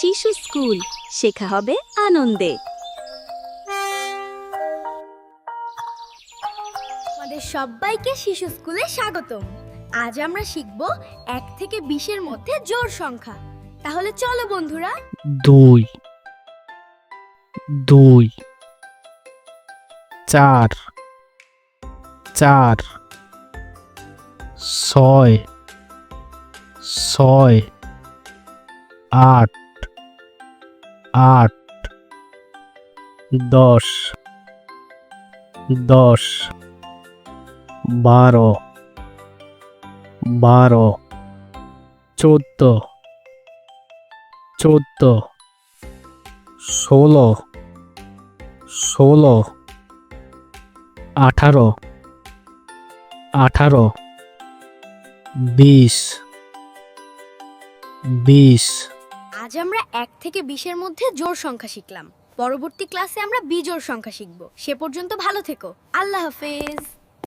শিশু স্কুল। শেখা হবে আনন্দে। আমাদের সবাইকে শিশু স্কুলে স্বাগতম। আজ আমরা শিখব এক থেকে বিশের মধ্যে জোর সংখ্যা। তাহলে চলো বন্ধুরা। দুই। দুই। চার। চার। ছয়। ছয়। আট। আট দশ দশ বারো বারো চোদ্দ চোদ্দ ষোলো ষোলো আঠারো আঠারো বিশ বিশ আজ আমরা এক থেকে বিশের মধ্যে জোর সংখ্যা শিখলাম। পরবর্তী ক্লাসে আমরা বিজোর সংখ্যা শিখব। সে পর্যন্ত ভালো থেকো। আল্লাহ হাফেজ।